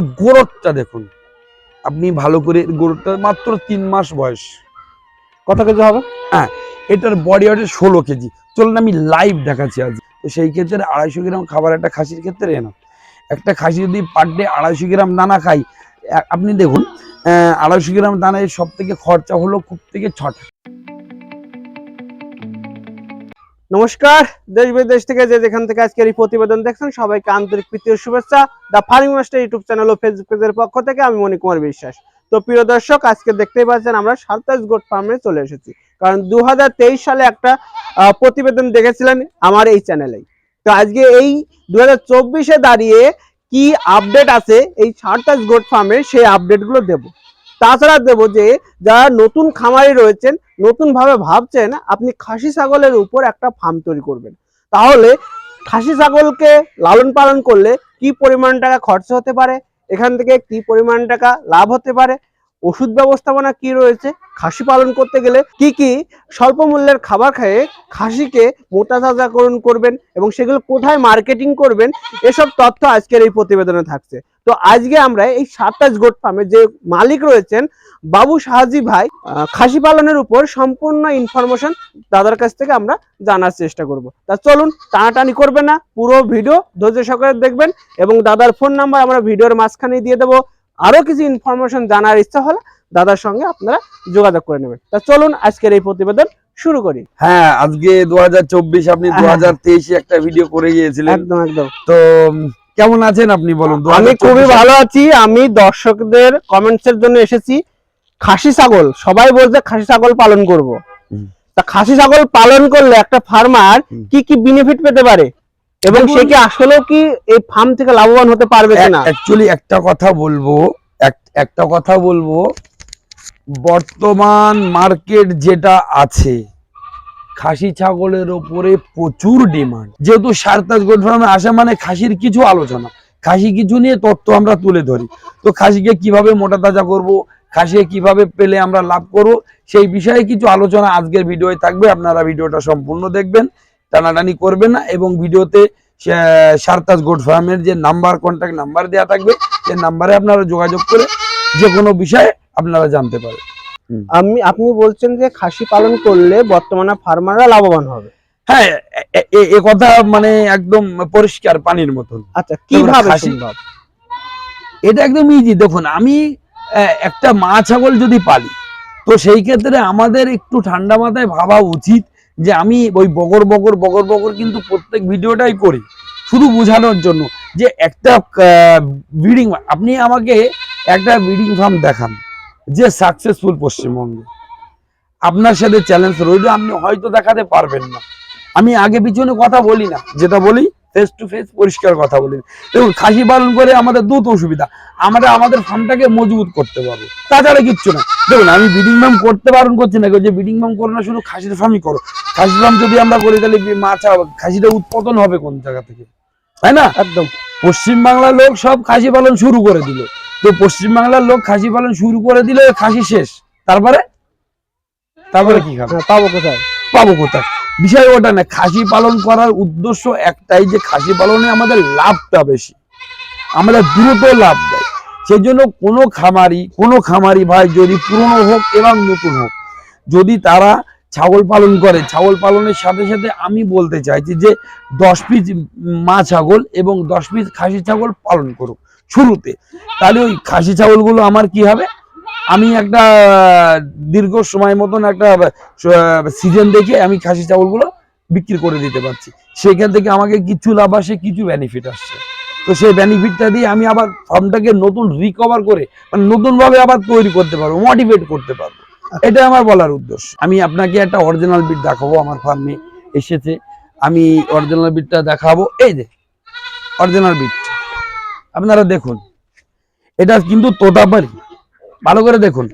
এর গোড়টা দেখুন। আপনি ভালো করে এর গোড়টা মাত্র তিন মাস বয়স। কত কেজি হবে? হ্যাঁ এটার বডি ওয়েট ষোলো কেজি। চলুন আমি লাইভ দেখাচ্ছি আজ। তো সেই ক্ষেত্রে আড়াইশো গ্রাম খাবার একটা খাসির ক্ষেত্রে এনা একটা খাসি যদি পার ডে আড়াইশো গ্রাম দানা খাই আপনি দেখুন আড়াইশো গ্রাম দানায় সব থেকে খরচা হলো খুব থেকে ছটা। নমস্কার, দেশ বিদেশ থেকে যে যেখান থেকে আজকের এই প্রতিবেদন দেখছেন, সবাইকে আন্তরিক প্রীতীয় শুভেচ্ছা। The farming master YouTube channel O Facebook পেজের পক্ষ থেকে আমি মণি কুমার বিশ্বাস। তো প্রিয় দর্শক, আজকে দেখতেই পাচ্ছেন আমরা সারতাজ গোট ফার্মে চলে এসেছি। কারণ দু হাজার তেইশ সালে একটা প্রতিবেদন দেখেছিলেন আমার এই চ্যানেলেই তো আজকে এই দু দাঁড়িয়ে কি আপডেট আছে এই সারতাজ গোট ফার্মে সেই আপডেটগুলো দেব। তাছাড়া দেবো যে, যারা নতুন খামারি রয়েছেন, নতুনভাবে ভাবছেন, আপনি খাসি ছাগলের উপর একটা ফার্ম তৈরি করবেন। তাহলে খাসি ছাগলকে লালন পালন করলে কি পরিমাণ টাকা খরচ হতে পারে? এখান থেকে কি পরিমাণ টাকা লাভ হতে পারে? ওষুধ ব্যবস্থাপনা কি রয়েছে? খাসি পালন করতে গেলে কি কি স্বল্প মূল্যের খাবার খেয়ে খাসিকে মোটা তাজাকরণ করবেন এবং সেগুলো কোথায় মার্কেটিং করবেন? এসব তথ্য আজকের এই প্রতিবেদনে থাকছে। তো আজকে আমরা এই সাতাশ গোট ফার্মের যে মালিক রয়েছেন বাবু শাহাজি ভাই খাসি পালনের উপর সম্পূর্ণ ইনফরমেশন দাদার কাছ থেকে আমরা জানার চেষ্টা করব। তা চলুন টানাটানি করবে না, পুরো ভিডিও ধৈর্য সহকারে দেখবেন এবং দাদার ফোন নাম্বার আমরা ভিডিওর মাঝখানে দিয়ে দেবো। আরও কিছু ইনফরমেশন জানার ইচ্ছা হলে দাদার সঙ্গে আপনারা যোগাযোগ করে নেবেন। তা চলুন আজকের এই প্রতিবেদন শুরু করি। হ্যাঁ আজকে দু আপনি দু হ্যাঁ। একটা ভিডিও করে গিয়েছিলেন। একদম একদম। তো কেমন আছেন আপনি বলুন? আমি খুবই ভালো আছি। আমি দর্শকদের কমেন্টস এর জন্য এসেছি। খাসি ছাগল সবাই বলছে খাসি ছাগল পালন করব। তা খাসি ছাগল পালন করলে একটা ফার্মার। কি কি বেনিফিট পেতে পারে? এবং সে কি আসলেও কি এই ফার্ম থেকে লাভবান হতে পারবে কিনা? অ্যাকচুয়ালি একটা কথা বলব। একটা কথা বলব। বর্তমান মার্কেট যেটা আছে, খাসি ছাগলের ওপরে প্রচুর ডিমান্ড। যেহেতু সারতাজ গোট ফার্মে আসা মানে খাসির কিছু আলোচনা। খাসি কিছু নিয়ে তথ্য আমরা তুলে ধরি। তো খাসিকে কীভাবে মোটা তাজা করব, খাসিকে কীভাবে পেলে আমরা লাভ করব, সেই বিষয়ে কিছু আলোচনা আজকের ভিডিওয়ে থাকবে। আপনারা ভিডিওটা সম্পূর্ণ দেখবেন, টানাটানি করবেন না এবং ভিডিওতে সারতাজ গোট ফার্মের যে নাম্বার কন্ট্যাক্ট নাম্বার দেওয়া থাকবে সেই নাম্বারে আপনারা যোগাযোগ করে যে কোনো বিষয়ে আপনারা জানতে পারেন আমি আপনি বলছেন যে খাসি পালন করলে বর্তমানে ফার্মাররা লাভবান হবে। হ্যাঁ এ- কথা মানে একদম পরিষ্কার পানির মতন। আচ্ছা কীভাবে সম্ভব? এটা একদম ইজি দেখুন আমি একটা মা ছাগল যদি পালি তো সেই ক্ষেত্রে আমাদের একটু ঠান্ডা মাথায় ভাবা উচিত যে আমি ওই বগর বগর বগর বগর কিন্তু প্রত্যেক ভিডিওটাই করি, শুধু বোঝানোর জন্য যে একটা ব্রিডিং আপনি আমাকে একটা ব্রিডিং ফার্ম দেখান যে সাকসেসফুল পশ্চিমবঙ্গে। আপনার সাথে চ্যালেঞ্জ রইল, আপনি হয়তো দেখাতে পারবেন না। আমি আগে পিছনে কথা বলি না, যেটা বলি ফেস টু ফেস পরিষ্কার কথা বলি। দেখুন খাসি পালন করে আমাদের দুটো অসুবিধা। আমরা আমাদের ফার্মটাকে মজবুত করতে পারব। তাছাড়া কিচ্ছু না। দেখুন আমি ব্রিডিং ফার্ম করতে বারণ করছি না যে বিডিং ফার্ম করো না শুধু খাসির ফার্মই করো। খাসির ফার্ম যদি আমরা করি তাহলে মাছ খাসিটা উৎপাদন হবে কোন জায়গা থেকে? তাই না? একদম। পশ্চিমবাংলার লোক সব খাসি পালন শুরু করে দিল। তো পশ্চিমবাংলার লোক খাসি পালন শুরু করে দিলে খাসি শেষ। তারপরে? তারপরে কি খাবে? হ্যাঁ, পাবো কোথায়? পাবো কোথায়? বিষয় ওটা না, খাসি পালন করার উদ্দেশ্য একটাই যে খাসি পালনে আমাদের লাভটা বেশি। আমাদের দ্রুত লাভ দেয়। সেই জন্য কোনো খামারি কোনো খামারি ভাই যদি পুরনো হোক এবং নতুন হোক, যদি তারা ছাগল পালন করে, ছাগল পালনের সাথে সাথে আমি বলতে চাইছি যে দশ পিস মা ছাগল এবং দশ পিস খাসি ছাগল পালন করুক শুরুতে। তাহলে ওই খাসি ছাগলগুলো আমার কি হবে? আমি একটা দীর্ঘ সময় মতন একটা সিজন দেখে আমি খাসি চাউলগুলো বিক্রি করে দিতে পারছি। সেখান থেকে আমাকে কিছু লাভ আসে, কিছু বেনিফিট আসছে। তো সেই বেনিফিটটা দিয়ে আমি আবার ফার্মটাকে নতুন রিকভার করে মানে নতুনভাবে আবার তৈরি করতে পারব মোটিভেট করতে পারব। এটা আমার বলার উদ্দেশ্য। আমি আপনাকে একটা অরিজিনাল বিট দেখাবো, আমার ফার্মে এসেছে। আমি অরিজিনাল বিটটা দেখাবো। এই যে অরিজিনাল বিট আপনারা দেখুন, এটা কিন্তু তোতাপারি ভালো করে দেখুন।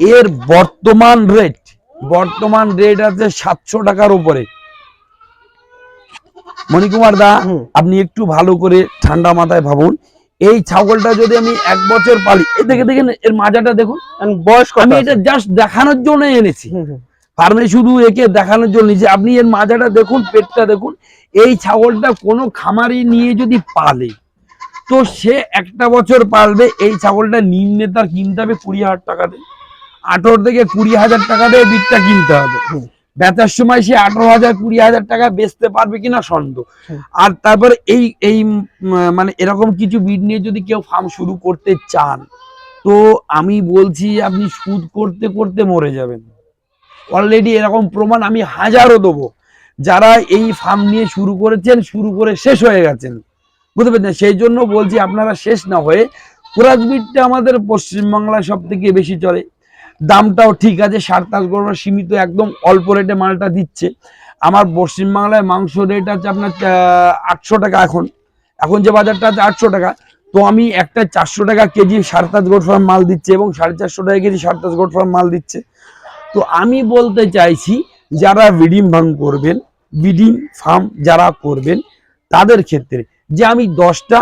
এর বর্তমান রেট বর্তমান রেট আছে সাতশো টাকার উপরে। মণিকুমার দা আপনি একটু ভালো করে ঠান্ডা মাথায় ভাবুন। এই ছাগলটা যদি আমি এক বছর পালি এ দেখে দেখেন এর মাজাটা দেখুন। And বয়স আমি এটা জাস্ট দেখানোর জন্য এনেছি। ফার্মে শুধু একে দেখানোর জন্য যে আপনি এর মাজাটা দেখুন পেটটা দেখুন। এই ছাগলটা কোনো খামারি নিয়ে যদি পালে তো সে একটা বছর পালবে এই ছাগলটা নিম্নে তার কিনতে হবে কুড়ি হাজার টাকা দিয়ে। আঠারো থেকে কুড়ি হাজার টাকা দিয়ে বিটটা কিনতে হবে। বেচার সময় সে আঠারো হাজার কুড়ি হাজার টাকা বেচতে পারবে কিনা সন্দেহ। আর তারপর এই এই মানে এরকম কিছু বিট নিয়ে যদি কেউ ফার্ম শুরু করতে চান তো আমি বলছি আপনি সুদ করতে করতে মরে যাবেন। অলরেডি এরকম প্রমাণ আমি হাজারও দেবো। যারা এই ফার্ম নিয়ে শুরু করেছেন শুরু করে শেষ হয়ে গেছেন। বুঝতে পেরেছেন? সেই জন্য বলছি আপনারা শেষ না হয়ে কুরাজবিটটা আমাদের পশ্চিমবাংলায় সব থেকে বেশি চলে। দামটাও ঠিক আছে, সার তাস সীমিত, একদম অল্প রেটে মালটা দিচ্ছে। আমার পশ্চিমবাংলায় মাংস রেট আছে আপনার আটশো টাকা এখন। এখন যে বাজারটা আছে আটশো টাকা। তো আমি একটা চারশো টাকা কেজি সাড়ে তাজ গোট ফার্ম মাল দিচ্ছে এবং সাড়ে চারশো টাকা কেজি সাড়ে তাজ গোট ফার্ম মাল দিচ্ছে। তো আমি বলতে চাইছি, যারা বিডিং ফার্ম করবেন বিডিং ফার্ম যারা করবেন, তাদের ক্ষেত্রে যে আমি দশটা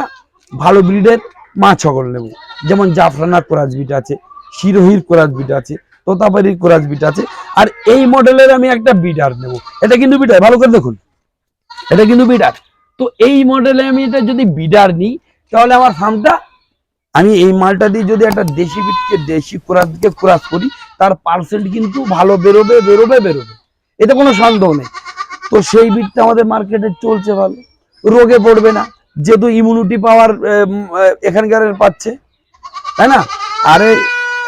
ভালো ব্রিডের মা ছাগল নেব। যেমন জাফরানার কোরাজবিট আছে, শিরোহির কোরাজবিট আছে, তোতাপাড়ির কোরাজবিট আছে, আর এই মডেলের আমি একটা বিডার নেব। এটা কিন্তু বিডার ভালো করে দেখুন। এটা কিন্তু বিডার তো এই মডেলে আমি এটা যদি বিডার নিই, তাহলে আমার ফার্মটা আমি এই মালটা দিয়ে যদি একটা দেশি বিটকে, দেশি কোরাজকে ক্রাস করি, তার পার্সেন্ট কিন্তু ভালো বেরোবে বেরোবে বেরোবে। এতে কোনো সন্দেহ নেই। তো সেই বিটটা আমাদের মার্কেটে চলছে ভালো। রোগে পড়বে না। যেহেতু ইমিউনিটি পাওয়ার এখানকার পাচ্ছে তাই না? আরে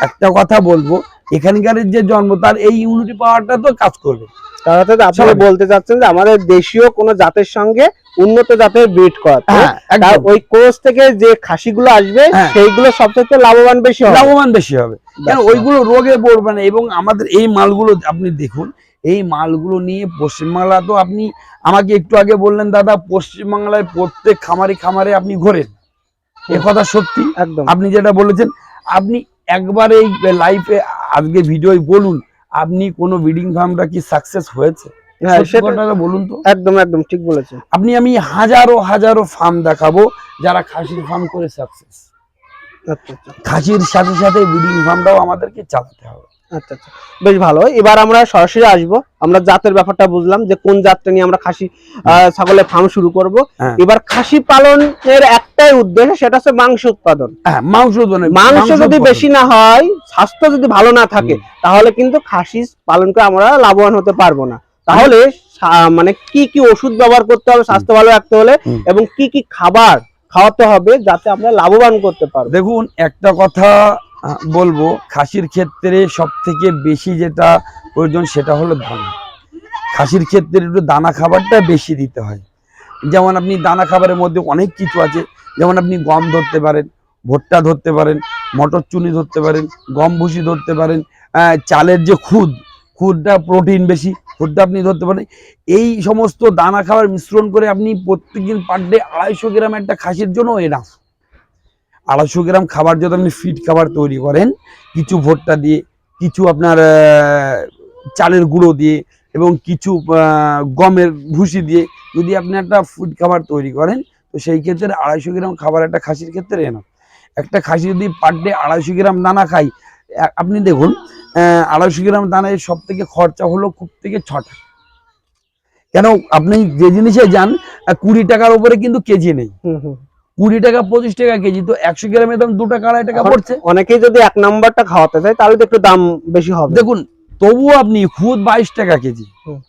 একটা কথা বলব এখানকার যে জন্ম তার এই ইমিউনিটি পাওয়ারটা তো কাজ করবে। আপনি বলতে চাচ্ছেন যে আমাদের দেশীয় কোনো জাতের সঙ্গে উন্নত জাতের ব্রিড করা হ্যাঁ ওই কোর্স থেকে যে খাসিগুলো আসবে হ্যাঁ। সেইগুলো সবচেয়ে লাভবান বেশি হবে। লাভবান বেশি হবে। কেন? ওইগুলো রোগে পড়বে না এবং আমাদের এই মালগুলো আপনি দেখুন এই মালগুলো নিয়ে পশ্চিমবাংলা তো আপনি আমাকে একটু আগে বললেন দাদা পশ্চিমবাংলায় প্রত্যেক খামারে খামারে আপনি ঘোরেন। এ কথা সত্যি। একদম। আপনি যেটা বলেছেন আপনি একবার এই লাইফে আজকে ভিডিও বলুন আপনি কোনো ব্রিডিং ফার্মটা কি সাকসেস হয়েছে? হ্যাঁ বলুন তো। একদম একদম ঠিক বলেছেন। আপনি আমি হাজারো হাজারো ফার্ম দেখাবো যারা খাসির ফার্ম করে সাকসেস আচ্ছা আচ্ছা। খাসির সাথে সাথে ব্রিডিং ফার্মটাও আমাদেরকে চালাতে হবে। আচ্ছা আচ্ছা। বেশ ভালো। এবার আমরা সরাসরি আসব। আমরা জাতের ব্যাপারটা বুঝলাম যে কোন জাতটা নিয়ে আমরা খাসি ছাগলের ফার্ম শুরু করব। হ্যাঁ। এবার খাসি পালনের একটাই উদ্দেশ্য সেটা হচ্ছে মাংস উৎপাদন। হ্যাঁ মাংস উৎপাদন। মাংস যদি বেশি না হয় স্বাস্থ্য যদি ভালো না থাকে তাহলে কিন্তু খাসি পালন করে আমরা লাভবান হতে পারব না। তাহলে মানে কি কি ওষুধ ব্যবহার করতে হবে স্বাস্থ্য ভালো রাখতে হলে এবং কি কি খাবার খাওয়াতে হবে যাতে আমরা লাভবান করতে পারব। দেখুন একটা কথা বলব, খাসির ক্ষেত্রে সব থেকে বেশি যেটা প্রয়োজন সেটা হলো দানা। খাসির ক্ষেত্রে একটু দানা খাবারটা বেশি দিতে হয়। যেমন আপনি দানা খাবারের মধ্যে অনেক কিছু আছে, যেমন আপনি গম ধরতে পারেন, ভুট্টা ধরতে পারেন মটর চুনি ধরতে পারেন গম ভুসি ধরতে পারেন চালের যে খুদ, খুদটা প্রোটিন বেশি, খুদটা আপনি ধরতে পারেন। এই সমস্ত দানা খাবার মিশ্রণ করে আপনি প্রত্যেকদিন পার ডে আড়াইশো গ্রাম একটা খাসির জন্য এনাফ। আড়াইশো গ্রাম খাবার যদি আপনি ফিট খাবার তৈরি করেন, কিছু ভুট্টা দিয়ে, কিছু আপনার চালের গুঁড়ো দিয়ে এবং কিছু গমের ভুসি দিয়ে যদি আপনি একটা ফুড খাবার তৈরি করেন, তো সেই ক্ষেত্রে আড়াইশো গ্রাম খাবার একটা খাসির ক্ষেত্রে এনাফ। একটা খাসি যদি পার ডে আড়াইশো গ্রাম দানা খাই আপনি দেখুন আড়াইশো গ্রাম দানায় সব থেকে খরচা হলো খুব থেকে ছটা কেন? আপনি যে জিনিসে যান কুড়ি টাকার উপরে কিন্তু কেজি নেই। কুড়ি টাকা পঁচিশ টাকা কেজি তো একশো গ্রামের দাম দু টাকা আড়াই টাকা পড়ছে অনেকেই যদি এক নাম্বারটা খাওয়াতে চায় তাহলে তো একটু দাম বেশি হবে দেখুন তবুও আপনি খুদ বাইশ টাকা কেজি।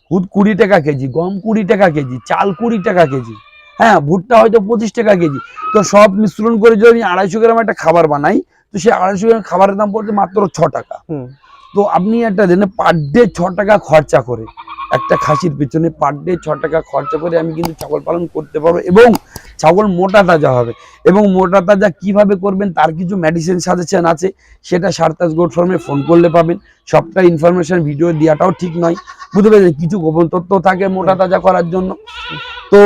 খুদ কুড়ি টাকা কেজি গম কুড়ি টাকা কেজি চাল কুড়ি টাকা কেজি হ্যাঁ ভুট্টা হয়তো পঁচিশ টাকা কেজি তো সব মিশ্রণ করে যদি আমি আড়াইশো গ্রাম একটা খাবার বানাই তো সেই আড়াইশো গ্রাম খাবারের দাম পড়ছে মাত্র ছ টাকা হুম। তো আপনি একটা দেন পার ডে ছ টাকা খরচা করে একটা খাসির পেছনে পার ডে ছ টাকা খরচা করে আমি কিন্তু ছাগল পালন করতে পারব এবং ছাগল মোটা তাজা হবে। এবং মোটা তাজা কীভাবে করবেন, তার কিছু মেডিসিন সাজেশন আছে, সেটা সারতাস গোড ফার্মে ফোন করলে পাবেন। সবটা ইনফরমেশন ভিডিও দেওয়াটাও ঠিক নয়। বুঝতে পেরেছেন? কিছু গোপন তথ্য থাকে মোটা তাজা করার জন্য। তো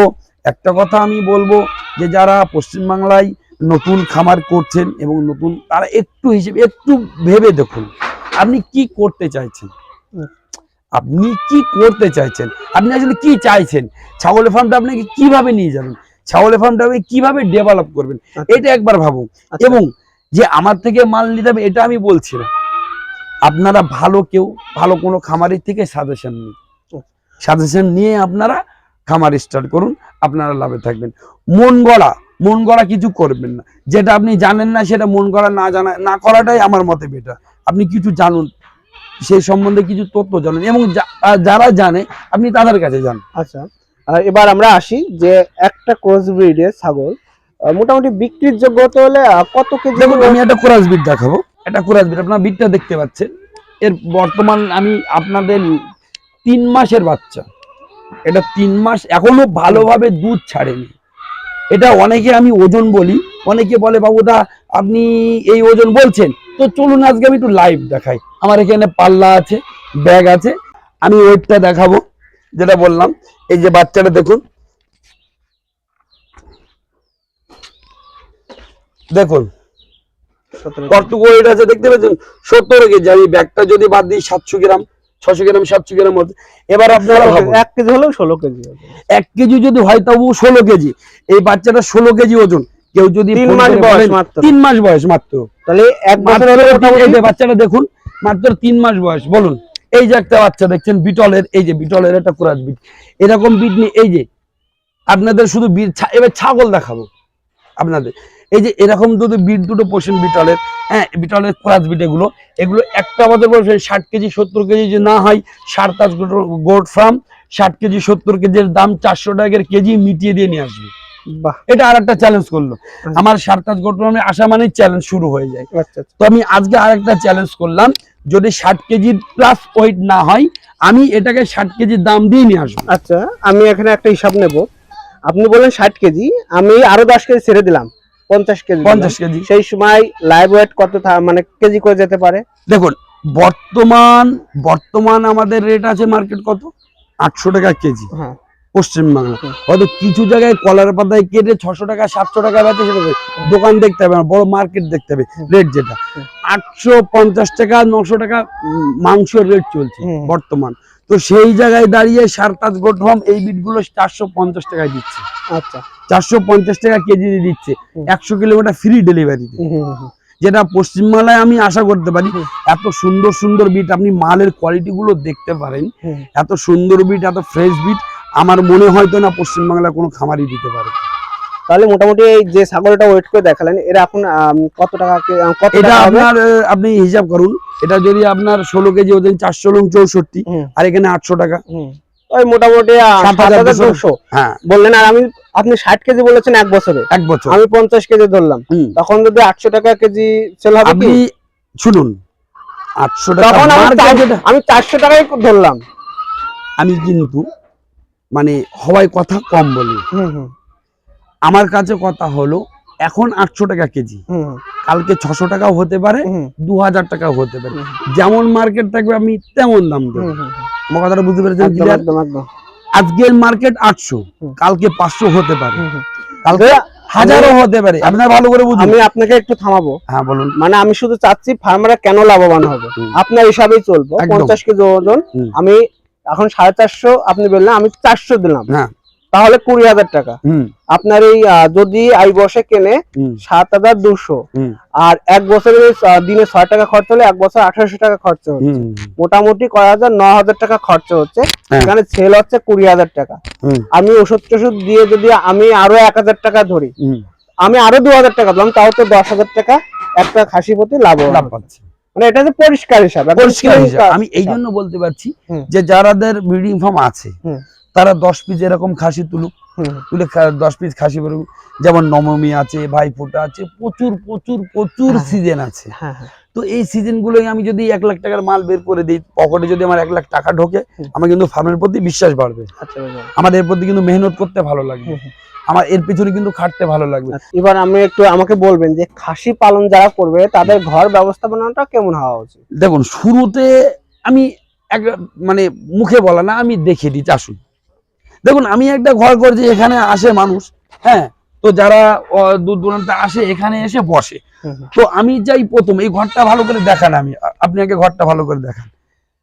একটা কথা আমি বলব যে, যারা পশ্চিমবাংলায় নতুন খামার করছেন এবং নতুন, তারা একটু হিসেবে, একটু ভেবে দেখুন, আপনি কি করতে চাইছেন? আপনি কি করতে চাইছেন? আপনি আসলে কি চাইছেন? ছাগলের ফার্মটা আপনাকে কীভাবে নিয়ে যাবেন? ছাগলের ফার্মটা আপনি কীভাবে ডেভেলপ করবেন আচ্ছা। এটা একবার ভাবুন। আচ্ছা। এবং যে আমার থেকে মাল নিতে হবে এটা আমি বলছি না। আপনারা ভালো কেউ ভালো কোনো খামারের থেকে সাজেশন নিন। সাজেশন নিয়ে আপনারা খামার স্টার্ট করুন আপনারা লাভে থাকবেন। মন গড়া মন গড়া কিছু করবেন না। যেটা আপনি জানেন না সেটা মন গড়া না জানা না করাটাই আমার মতে বেটার আপনি কিছু জানুন সেই সম্বন্ধে কিছু তথ্য জানেন। এবং যারা জানে আপনি তাদের কাছে যান। আচ্ছা। এবার আমরা আসি যে একটা ক্রস ব্রিডের ছাগল মোটামুটি বিক্রির যোগ্যতা হলে কত কেজি দেখুন আমি একটা কোরাস বিট দেখাবো। একটা কোরাস বিট আপনার বিটটা দেখতে পাচ্ছেন। এর বর্তমান আমি আপনাদের তিন মাসের বাচ্চা। এটা তিন মাস এখনও ভালোভাবে দুধ ছাড়েনি। এটা অনেকে আমি ওজন বলি অনেকে বলে বাবুদা আপনি এই ওজন বলছেন? তো চলুন আজকে আমি একটু লাইভ দেখাই। আমার এখানে পাল্লা আছে ব্যাগ আছে। আমি ওয়েটটা দেখাবো। যেটা বললাম এই যে বাচ্চাটা দেখুন। দেখুন কতটুকু ওয়েট আছে দেখতে পাচ্ছেন সত্তর কেজি। আমি ব্যাগটা যদি বাদ দিই সাতশো গ্রাম ছশো গ্রাম সাতশো গ্রাম এবার আপনারা এক কেজি হলেও ষোলো কেজি এক কেজি যদি হয় তবু ষোলো কেজি। এই বাচ্চাটা ষোলো কেজি ওজন। কেউ যদি তিন মাস বয়স মাত্র। তিন মাস বয়স মাত্র। তাহলে এক বছর বাচ্চাটা দেখুন মাত্র তিন মাস বয়স। বলুন। এই যে একটা বাচ্চা দেখছেন বিটলের এই যে বিটলের একটা কুরাজ বিট। এরকম বিট নিয়ে এই যে আপনাদের শুধু বিট এবার ছাগল দেখাবো আপনাদের। এই যে এরকম যদি বিট দুটো পোষেন বিটলের হ্যাঁ বিটলের কুরাজ বিট এগুলো এগুলো একটা বছর বয়সে ষাট কেজি সত্তর কেজি যদি না হয় সার তাজ গোট ফার্ম ষাট কেজি সত্তর কেজির দাম চারশো টাকার কেজি মিটিয়ে দিয়ে নিয়ে আসবে। বাহ। এটা আর একটা চ্যালেঞ্জ করল আমার সার তাজ গোট ফার্মে আসা মানেই চ্যালেঞ্জ শুরু হয়ে যায়। আচ্ছা আচ্ছা। তো আমি আজকে আরেকটা চ্যালেঞ্জ করলাম। যদি ষাট কেজি প্লাস ওয়েট না হয় আমি এটাকে ষাট কেজির দাম দিয়ে নিয়ে আসব। আচ্ছা আমি এখানে একটা হিসাব নেব। আপনি বলেন ষাট কেজি আমি আরও দশ কেজি ছেড়ে দিলাম পঞ্চাশ কেজি পঞ্চাশ কেজি। সেই সময় লাইভ ওয়েট কত মানে কেজি করে যেতে পারে? দেখুন বর্তমান বর্তমান আমাদের রেট আছে মার্কেট কত? আটশো টাকা কেজি। হ্যাঁ। পশ্চিমবাংলা। হয়তো কিছু জায়গায় কলার পাতায় কেটে ছশো টাকা সাতশো টাকা বেচে সেটা দোকান দেখতে হবে না বড় মার্কেট দেখতে হবে রেট যেটা। আটশো পঞ্চাশ টাকা নশো টাকা মাংসের রেট চলছে বর্তমান। তো সেই জায়গায় দাঁড়িয়ে সারতাজ গোটম এই বিটগুলো চারশো পঞ্চাশ টাকায় দিচ্ছে। আচ্ছা। চারশো পঞ্চাশ টাকা কেজি দিচ্ছে। একশো কিলোমিটার ফ্রি ডেলিভারি। যেটা পশ্চিমবাংলায় আমি আশা করতে পারি এত সুন্দর সুন্দর বিট আপনি মালের কোয়ালিটি গুলো দেখতে পারেন। এত সুন্দর বিট এত ফ্রেশ বিট আমার মনে হয়তো না পশ্চিমবাংলায় কোনো খামারই দিতে পারে। তাহলে মোটামুটি এই যে ছাগলটা ওয়েট করে দেখালেন এটা এখন কত টাকা কত এটা আপনার আপনি হিসাব করুন। এটা যদি আপনার ষোলো কেজি ওজন চারশো লং চৌষট্টি আর এখানে আটশো টাকা। ওই মোটামুটি দুশো। হ্যাঁ। বললেন আর আমি আপনি ষাট কেজি বলেছেন এক বছরে। এক বছর। আমি পঞ্চাশ কেজি ধরলাম। তখন যদি আটশো টাকা কেজি সেল হবে আপনি কি শুনুন আটশো টাকা আমি চারশো টাকাই ধরলাম। আমি কিন্তু মানে হওয়ায় কথা কম বলি। আমার কাছে কথা হলো এখন আটশো টাকা কেজি। কালকে ছশো টাকাও হতে পারে দু হাজার টাকাও হতে পারে। যেমন মার্কেট থাকবে আমি তেমন দাম দেবো। আমার কথাটা বুঝতে পেরেছেন আজকের মার্কেট আটশো কালকে পাঁচশো হতে পারে। কালকে হাজারও হতে পারে। আপনার ভালো করে বুঝুন। আমি আপনাকে একটু থামাবো। হ্যাঁ বলুন। মানে আমি শুধু চাচ্ছি ফার্মাররা কেন লাভবান হবে? আপনার হিসাবেই চলবো। পঞ্চাশ কেজি ওজন। আমি এখন সাড়ে চারশো আপনি বললেন আমি চারশো দিলাম। হ্যাঁ। তাহলে কুড়ি হাজার টাকা। আপনার এই যদি আই বসে কেনে সাত হাজার দুশো। আর এক বছরে আহ, দিনে ছয় টাকা খরচ হলে এক বছর আঠারোশো টাকা খরচ হচ্ছে। মোটামুটি কয় হাজার? ন হাজার টাকা খরচ হচ্ছে। হ্যাঁ। এখানে সেল হচ্ছে কুড়ি হাজার টাকা। আমি ওষুধ টষুধ দিয়ে যদি আমি আরও এক হাজার টাকা ধরি আমি আরও দু হাজার টাকা দিলাম তাও তো দশ হাজার টাকা একটা খাসি প্রতি লাভ লাভ পাচ্ছি। মানে এটা যে পরিষ্কার হিসাব পরিষ্কার হিসাব। আমি এই জন্য বলতে পারছি। যে যারাদের ব্রিডিং ফার্ম আছে তারা দশ পিস এরকম খাসি তুলুক তুলে দশ পিস খাসি বেরোক যেমন নবমী আছে ভাইফোঁটা আছে প্রচুর প্রচুর প্রচুর হ্যাঁ। সিজন আছে হ্যাঁ হ্যাঁ তো এই সিজন গুলোই আমি যদি এক লাখ টাকার মাল বের করে দিই পকেটে যদি আমার এক লাখ টাকা ঢোকে আমার কিন্তু ফার্মের প্রতি বিশ্বাস বাড়বে। আচ্ছা আমার এর প্রতি কিন্তু মেহনত করতে ভালো লাগবে। আমার এর পিছনে কিন্তু খাটতে ভালো লাগবে। আচ্ছা, এবার আমি একটু আমাকে বলবেন যে খাসি পালন যারা করবে তাদের ঘর ব্যবস্থাপনাটা কেমন হওয়া উচিত? দেখুন শুরুতে আমি এক মানে মুখে বলা না আমি দেখে দিই আসুন। দেখুন আমি একটা ঘর করছি এখানে আসে মানুষ হ্যাঁ তো যারা দূর দূরান্তে আসে এখানে এসে বসে। তো আমি যাই প্রথম এই ঘরটা ভালো করে দেখান আমি। আপনি আগে ঘরটা ভালো করে দেখান।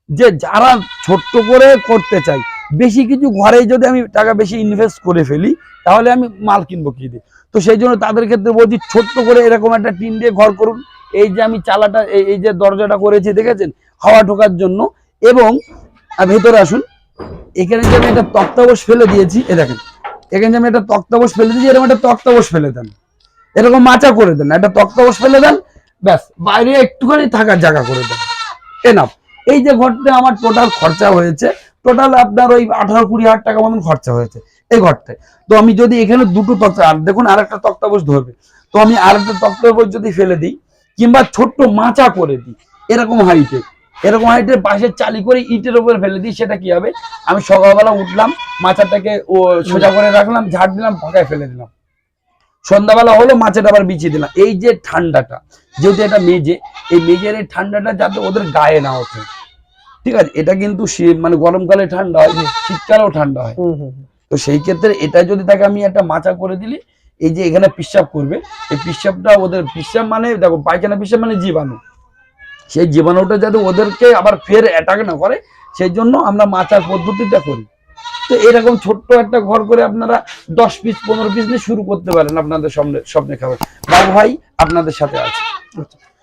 যে যারা ছোট্ট করে করতে চাই বেশি কিছু ঘরে যদি আমি টাকা বেশি ইনভেস্ট করে ফেলি তাহলে আমি মাল কিনবো কি দিয়ে? তো সেই জন্য তাদের ক্ষেত্রে বলছি ছোট্ট করে এরকম একটা টিন দিয়ে ঘর করুন। এই যে আমি চালাটা এই- যে দরজাটা করেছি দেখেছেন? হাওয়া ঢোকার জন্য। এবং ভেতরে আসুন। এখানে যে আমি একটা তক্তাবশ ফেলে দিয়েছি এ দেখেন। এখানে আমি একটা তক্তাবস ফেলে দিয়েছি এরকম একটা তক্তাবস ফেলে দেন। এরকম মাচা করে দেন, একটা তক্তাবস ফেলে দেন, ব্যাস, বাইরে একটুখানি থাকার জায়গা করে দেন। এই যে আমার টোটাল খরচা হয়েছে টোটাল আপনার ওই আঠারো কুড়ি হাজার টাকা মতন খরচা হয়েছে এই ঘরটায়। তো আমি যদি এখানে দুটো তক্তা, আর দেখুন আরেকটা তক্তাবস ধরবে, তো আমি আরেকটা তক্তাবস যদি ফেলে দিই, কিংবা ছোট্ট মাচা করে দিই, এরকম হাইটে এরকম হাইটের পাশের চালি করে ইটের উপরে ফেলে দিই সেটা কি হবে? আমি সকালবেলা উঠলাম মাছাটাকে ও সোজা করে রাখলাম ঝাড় দিলাম ফাঁকায় ফেলে দিলাম। সন্ধ্যাবেলা হলো মাছেটা আবার বিছিয়ে দিলাম। এই যে ঠান্ডাটা যেহেতু এটা মেজে এই মেজের এই ঠান্ডাটা যাতে ওদের গায়ে না ওঠে। ঠিক আছে এটা কিন্তু মানে গরমকালে ঠান্ডা হয় শীতকালেও ঠান্ডা হয়। তো সেই ক্ষেত্রে এটা যদি তাকে আমি একটা মাচা করে দিলি এই যে এখানে পিসাব করবে এই পিসাবটা ওদের পিসাব মানে দেখো পায়খানা পিসাব মানে জীবাণু। সেই জীবাণুটা যাতে ওদেরকে আবার ফের অ্যাটাক না করে, সেই জন্য আমরা মাচার পদ্ধতিটা করি। তো এরকম ছোট্ট একটা ঘর করে আপনারা দশ পিস পনেরো পিস নিয়ে শুরু করতে পারেন আপনাদের সামনে স্বপ্নে খাবার। বাবু ভাই আপনাদের সাথে আছে।